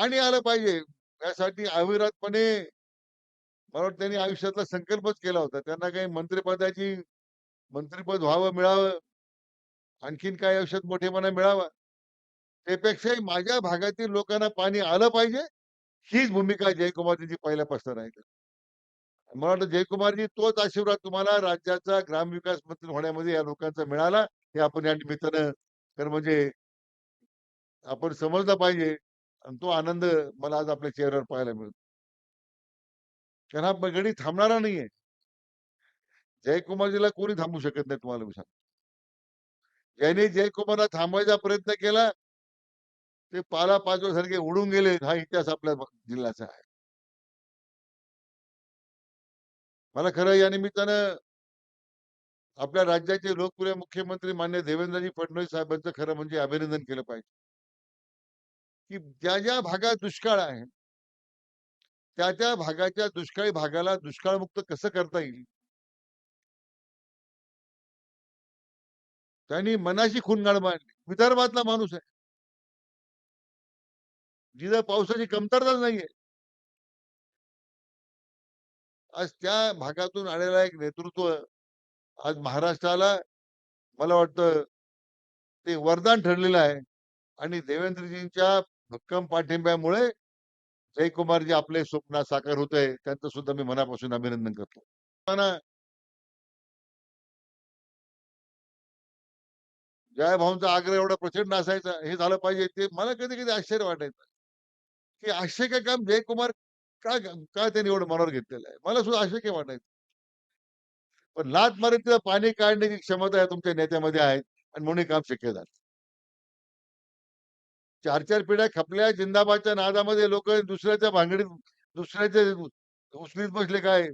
पाणी आलं पाहिजे यासाठी अविरतपणे मला वाटतं त्यांनी आयुष्यातला संकल्पच केला होता. त्यांना काही मंत्रिपदाची मंत्रिपद व्हावं मिळावं आणखीन काय आयुष्यात मोठेपणा मिळावा त्यापेक्षाही माझ्या भागातील लोकांना पाणी आलं पाहिजे हीच भूमिका जयकुमारजींची पहिल्यापासून आहे. मला वाटतं जयकुमारजी तोच आशीर्वाद तुम्हाला राज्याचा ग्रामविकास मंत्री होण्यामध्ये या लोकांचा मिळाला हे आपण या निमित्तानं तर म्हणजे आपण समजलं पाहिजे. आणि तो आनंद मला आज आपल्या चेहऱ्यावर पाहायला मिळतो. कारण हा गडी थांबणारा नाहीये. जयकुमारजीला कोणी थांबू शकत नाही तुम्हाला मी सांगतो. ज्याने जयकुमारला थांबवायचा प्रयत्न केला ते पाला पाचव्यासारखे उडून गेले. हा इतिहास आपल्या जिल्ह्याचा आहे. मला खरं या निमित्तानं आपल्या राज्याचे लोकप्रिय मुख्यमंत्री मान्य देवेंद्रजी फडणवीस साहेबांचं खरं म्हणजे अभिनंदन केलं पाहिजे. की ज्या ज्या भागात दुष्काळ आहे त्या त्या भागाच्या दुष्काळी भागाला दुष्काळमुक्त कसं करता येईल? त्यांनी मनाशी खूनगाड मांडली. विदर्भातला माणूस आहे. जिथं पावसाची कमतरता नाहीये. आज त्या भागातून आलेला एक नेतृत्व आज महाराष्ट्राला मला वाटतं ते वरदान ठरलेलं आहे. आणि देवेंद्रजींच्या भक्कम पाठिंब्यामुळे जयकुमारजी आपले स्वप्न साकार होत आहे त्यांचं सुद्धा मी मनापासून अभिनंदन करतो. जय भाऊंचा आग्रह एवढा प्रचंड असायचा हे झालं पाहिजे ते मला कधी कधी आश्चर्य वाटायचं. की आश्चर्य काय काम जयकुमार का का त्यांनी एवढं मनावर घेतलेलं आहे? मला सुद्धा आश्चर्य वाटायचं. पण लात मारीत तिथं पाणी काढण्याची क्षमता आहे तुमच्या नेत्यामध्ये आहे आणि म्हणून काम शक्य झालं. चार चार पिढ्या खपल्या जिंदाबादच्या नादामध्ये लोक दुसऱ्याच्या भांगडीत दुसऱ्याच्या उचलीत बसले काय?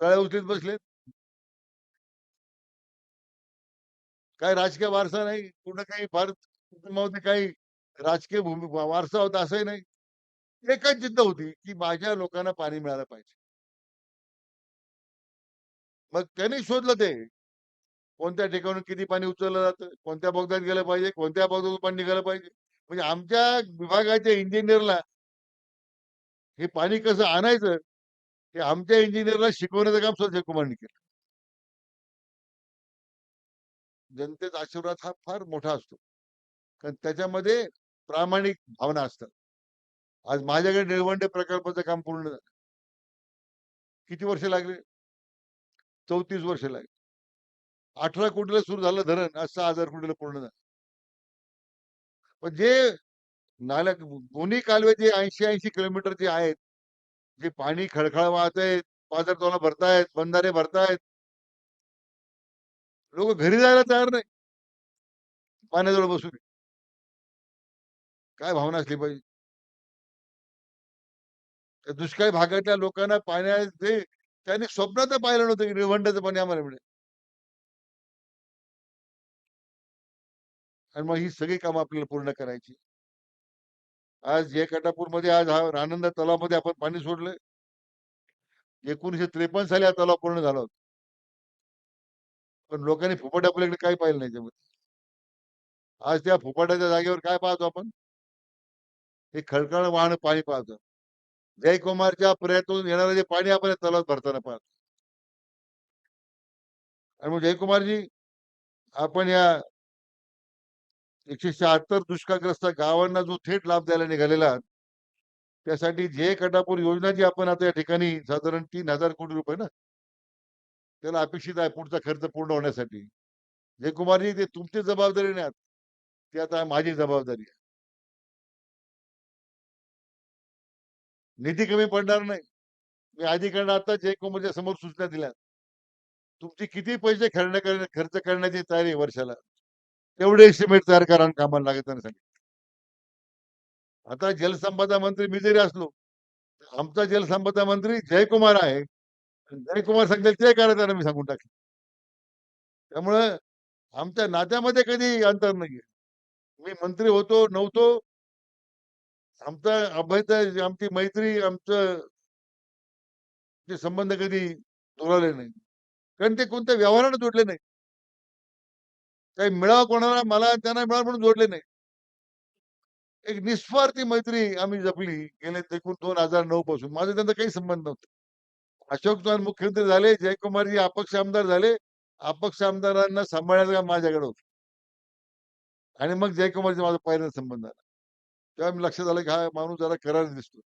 तळ्या उचलीत बसले? काय राजकीय वारसा नाही? पूर्ण काही फार कुटुंबामध्ये काही राजकीय भूमी वारसा होता असंही नाही. एकच जिद्द होती की माझ्या लोकांना पाणी मिळालं पाहिजे. मग त्यांनी शोधलं ते. कोणत्या ठिकाणून किती पाणी उचललं जातं? कोणत्या बोगद्यात गेलं पाहिजे? कोणत्या बोगद्यातून पाणी निघालं पाहिजे? म्हणजे आमच्या विभागाच्या इंजिनियरला हे पाणी कसं आणायचं? हे आमच्या इंजिनियरला शिकवण्याचं काम सुद्धा कुमारनी केलं. जनतेचा आशीर्वाद हा फार मोठा असतो. कारण त्याच्यामध्ये प्रामाणिक भावना असतात. आज माझ्याकडे निळवंडे प्रकल्पाचं काम पूर्ण झालं. किती वर्ष लागले? चौतीस वर्ष लागले. अठरा कोटीला सुरू झालं धरण आज सहा हजार कोटीला पूर्ण झालं पण जे नाल्या दोन्ही कालवे जे ऐंशी ऐंशी किलोमीटरचे आहेत जे पाणी खळखळ वाहत आहेत पाजर तोला भरतायत बंधारे भरतायत. लोक घरी जायला तयार नाही. पाण्याजवळ बसून. काय भावना असली पाहिजे? दुष्काळी भागातल्या लोकांना पाण्याचे त्यांनी स्वप्नात पाहिलं नव्हतं की निवंडाचं पाणी आम्हाला मिळेल आणि मग ही सगळी कामं आपल्याला पूर्ण करायची. आज जे कटापूरमध्ये आज हा आनंद तलावामध्ये आपण पाणी सोडलंय. एकोणीशे त्रेपन्न साली हा तलाव पूर्ण झाला होता. पण लोकांनी फुफाट आपल्याकडे काही पाहिलं नाही त्यामध्ये. आज त्या फुफाटाच्या जागेवर काय पाहतो आपण? हे खडकाळ वाहन पाणी पाहतो. जयकुमारच्या प्रयत्नातून येणारं जे पाणी आपण तलावात भरताना पाहतो. आणि मग जयकुमारजी आपण या एकशे शहात्तर दुष्काळग्रस्त गावांना जो थेट लाभ द्यायला निघालेला त्यासाठी जे कटापूर योजना जी आपण आता या ठिकाणी साधारण तीन हजार कोटी रुपये ना त्याला अपेक्षित आहे पुढचा खर्च पूर्ण होण्यासाठी. जयकुमारजी ते तुमची जबाबदारी नाही ती आता माझी जबाबदारी आहे. निधी कमी पडणार नाही. मी अधिकाऱ्यांना आता जयकुमारच्या समोर सूचना दिल्या. तुमची किती पैसे खर्च खर्च करण्याची तयारी वर्षाला? तेवढे एस्टिमेट तयार करा आणि कामाला लागत सांगितलं. आता जलसंपदा मंत्री मी जरी असलो आमचा जलसंपदा मंत्री जयकुमार आहे. जयकुमार सांगेल ते करायचं मी सांगून टाकेन. त्यामुळं आमच्या नात्यामध्ये कधी अंतर नाहीये. मी मंत्री होतो नव्हतो. आमचा अभयता आमची मैत्री आमचं ते संबंध कधी दुरावले नाही कारण ते कोणत्या व्यवहाराने जोडले नाही काही मिळावं कोणाला मला त्यांना मिळावं म्हणून जोडले नाही. एक निस्वार्थी मैत्री आम्ही जपली गेले एकूण दोन हजार नऊ पासून. माझा त्यांचा काही संबंध नव्हता. अशोक चव्हाण मुख्यमंत्री झाले जयकुमारजी अपक्ष आमदार झाले. अपक्ष आमदारांना सांभाळायला काम माझ्याकडे होतं. आणि मग जयकुमारजी माझा पहिला संबंध आला. तेव्हा मी लक्षात आलं की हा माणूस जरा करार दिसतो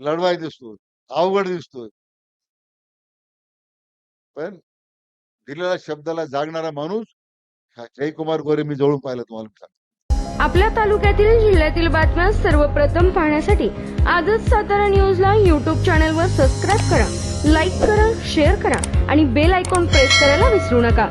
लढवाय दिसतो अवघड दिसतोय. पण दिलेल्या शब्दाला जागणारा माणूस जयकुमार गोरे मी जवळून पाहिलं तुम्हाला सांगतो. आपल्या तालुक्यातील जिल्ह्यातील बातम्या सर्वप्रथम पाहण्यासाठी आजच सातारा न्यूजला यूट्यूब चॅनलवर सबस्क्राईब करा लाईक करा शेअर करा आणि बेल आयकॉन प्रेस करायला विसरू नका